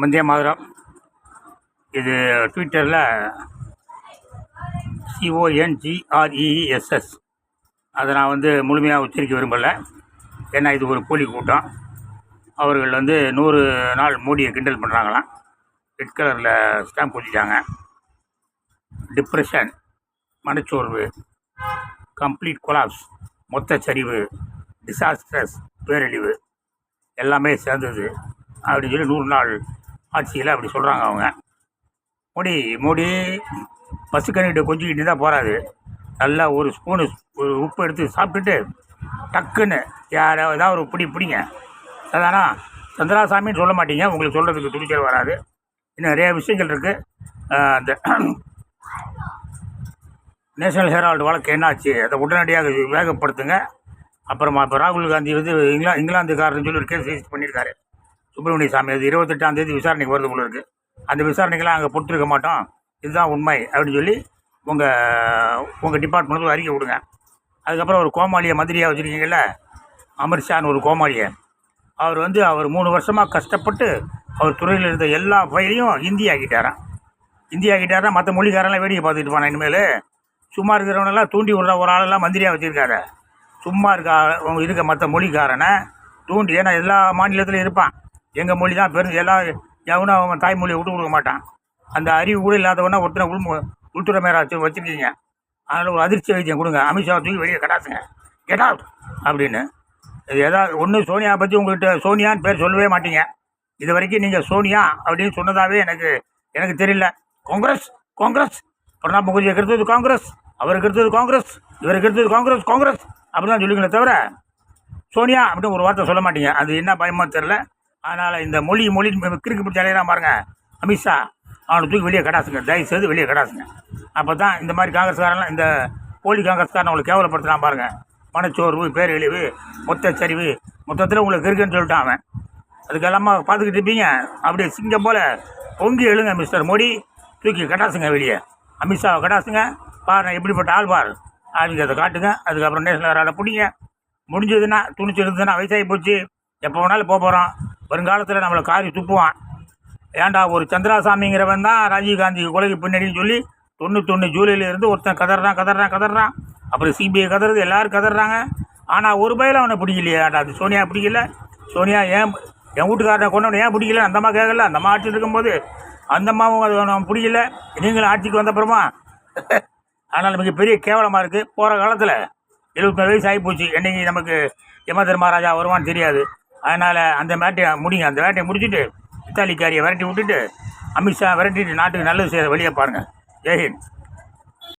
வந்தே மாதுரம். இது ட்விட்டரில் சிஓஎன்ஜிஆர்இஎஸ்எஸ் அதை நான் வந்து முழுமையாக உச்சரிக்க விரும்பலை. ஏன்னா இது ஒரு போலி கூட்டம். அவர்கள் வந்து நூறு நாள் மோடியை கிண்டல் பண்ணுறாங்களாம் ரெட் கலரில் ஸ்டாம்ப் குத்திட்டாங்க டிப்ரெஷன் மனச்சோர்வு கம்ப்ளீட் கொலாப்ஸ் மொத்த சரிவு டிசாஸ்டர்ஸ் பேரழிவு எல்லாமே சேர்ந்தது. அப்படின்னு சொல்லி நூறு நாள் ஆட்சியில் அப்படி சொல்கிறாங்க அவங்க. மோடி மோடி. பசுக்கணிகிட்ட கொஞ்சிக்கிட்டு தான் போகாது நல்லா ஒரு ஸ்பூனு ஒரு உப்பு எடுத்து சாப்பிட்டுட்டு டக்குன்னு யாராவது ஏதாவது ஒரு பிடி பிடிங்க. அதானா? சந்திராசாமின்னு சொல்ல மாட்டீங்க. உங்களுக்கு சொல்கிறதுக்கு துணிச்சல் வராது. இன்னும் நிறைய விஷயங்கள் இருக்குது அந்த நேஷனல் ஹெரால்டு வழக்கு என்னாச்சு? அதை உடனடியாக வேகப்படுத்துங்க. அப்புறமா இப்போ ராகுல் காந்தி வந்து இங்கிலா இங்கிலாந்துக்காரன்னு சொல்லி ஒரு கேஸ் ரிஜிஸ்டர் பண்ணியிருக்காரு. சுப்பிரமணிய சாமி அது இருபத்தெட்டாம் தேதி விசாரணைக்கு வருது போல இருக்குது அந்த விசாரணைக்கெல்லாம் அங்கே பொறுத்திருக்க மாட்டோம். இதுதான் உண்மை அப்படின்னு சொல்லி உங்கள் உங்கள் டிபார்ட்மெண்ட்டில் அறிக்கை விடுங்க அதுக்கப்புறம் ஒரு கோமாளியை மந்திரியாக வச்சுருக்கீங்கல்ல அமித்ஷான்னு ஒரு கோமாளியை. அவர் வந்து அவர் மூணு வருஷமாக கஷ்டப்பட்டு அவர் துறையில் இருந்த எல்லா ஃபைலையும் ஹிந்தி ஆக்கிட்டாராம் ஹிந்தி ஆக்கிட்டாரா மற்ற மொழிக்காரெல்லாம் வேடிக்கை பார்த்துட்டு போனேன் இனிமேல்? சும்மா இருக்கிறவனெல்லாம் தூண்டி விடுற ஒரு ஆளெல்லாம் மந்திரியாக வச்சுருக்காரு. சும்மா இருக்க இருக்க மற்ற மொழிக்காரனை தூண்டி ஏன்னா எல்லா மாநிலத்திலும் இருப்பான். எங்கள் மொழி தான் பெருந்து எல்லாம் எவனும் அவன் தாய்மொழியை விட்டு கொடுக்க மாட்டான். அந்த அறிவு கூட இல்லாதவனா ஒருத்தனை உள் உள்துறை மேலே வச்சு வச்சுருக்கீங்க. அதனால் ஒரு அதிர்ச்சி வைத்தியம் கொடுங்க. அமித்ஷா தூக்கி வெளியே கடாசுங்க கெட் அவுட் அப்படின்னு. இது ஏதாவது ஒன்று சோனியா பற்றி உங்கள்கிட்ட சோனியான்னு பேர் சொல்லவே மாட்டீங்க. இது வரைக்கும் நீங்கள் சோனியா அப்படின்னு சொன்னதாகவே எனக்கு எனக்கு தெரியல. காங்கிரஸ்! காங்கிரஸ்! பிரணாப் முகர்ஜியை கெடுத்தது காங்கிரஸ். அவருக்கு எடுத்தது காங்கிரஸ். இவருக்கு எடுத்தது காங்கிரஸ். காங்கிரஸ்! அப்படின்னு தான் சொல்லுங்களே தவிர சோனியா அப்படின்னு ஒரு வார்த்தை சொல்ல மாட்டீங்க. அது என்ன பயமோ தெரில அதனால் இந்த மொழி மொழி கிறுக்கு பிடிச்ச அலையிறான் பாருங்கள் அமித்ஷா அவனை தூக்கி வெளியே கடாசுங்க. தயவு செய்து வெளியே கடாசுங்க. அப்போ தான் இந்த மாதிரி காங்கிரஸ்காரெல்லாம் இந்த போலி காங்கிரஸ்காரன் அவங்களை கேவலப்படுத்தலாம் பாருங்கள் மனச்சோர்வு பேரழிவு மொத்த சரிவு. மொத்தத்தில் உங்களுக்கு இருக்குன்னு சொல்லிட்டான் அவன். அதுக்கெல்லாமா பார்த்துக்கிட்டு இருப்பீங்க. அப்படியே சிங்கம் போல் பொங்கி எழுங்க மிஸ்டர் மோடி. தூக்கி கட்டாசுங்க வெளியே. அமித்ஷாவை கட்டாசுங்க பாருங்கள் எப்படிப்பட்ட ஆள் அவங்க அதை காட்டுங்க. அதுக்கப்புறம் நேஷனல் ஹெரால்டை பிடிங்க. முடிஞ்சதுன்னா துணிச்சு இருந்ததுன்னா வயசாகி போச்சு. எப்போ வேணாலும் போக போகிறோம் வருங்காலத்தில் நம்மளை காரி துப்புவான். ஏன்டா ஒரு சந்திராசாமிங்கிறவன் தான் ராஜீவ்காந்தி கொலைக்கு பின்னாடின்னு சொல்லி தொண்ணூத்தொன்று ஜூலையிலேருந்து ஒருத்தன் கதறான் கதறான் கதறான். அப்புறம் சிபிஐ கதறது எல்லாரும் கதறாங்க. ஆனால் ஒரு பயில அவனை பிடிக்கலையே ஏன்டா அது சோனியா பிடிக்கல. சோனியா ஏன் என் வீட்டுக்காரனை கொண்டவனை ஏன் பிடிக்கல அந்த அம்மா கேட்கல. அந்த அம்மா ஆட்சியில் இருக்கும்போது அந்த அம்மாவும் அது அவன் பிடிக்கல. நீங்களும் ஆட்சிக்கு வந்தப்புறமா ஆனால் மிகப்பெரிய கேவலமாக இருக்குது போகிற காலத்தில் எழுபத்தொரு வயசு ஆகி போச்சு என்னைக்கு நமக்கு யம தர்மராஜா வருவான்னு தெரியாது. அதனால் அந்த வேட்டையை முடிங்க அந்த வேட்டையை முடிச்சுட்டு இத்தாலிக்காரியை விரட்டி விட்டுட்டு அமித்ஷா விரட்டிட்டு நாட்டுக்கு நல்லது செய்கிற வழியை பாருங்கள் ஜெய்ஹிந்த்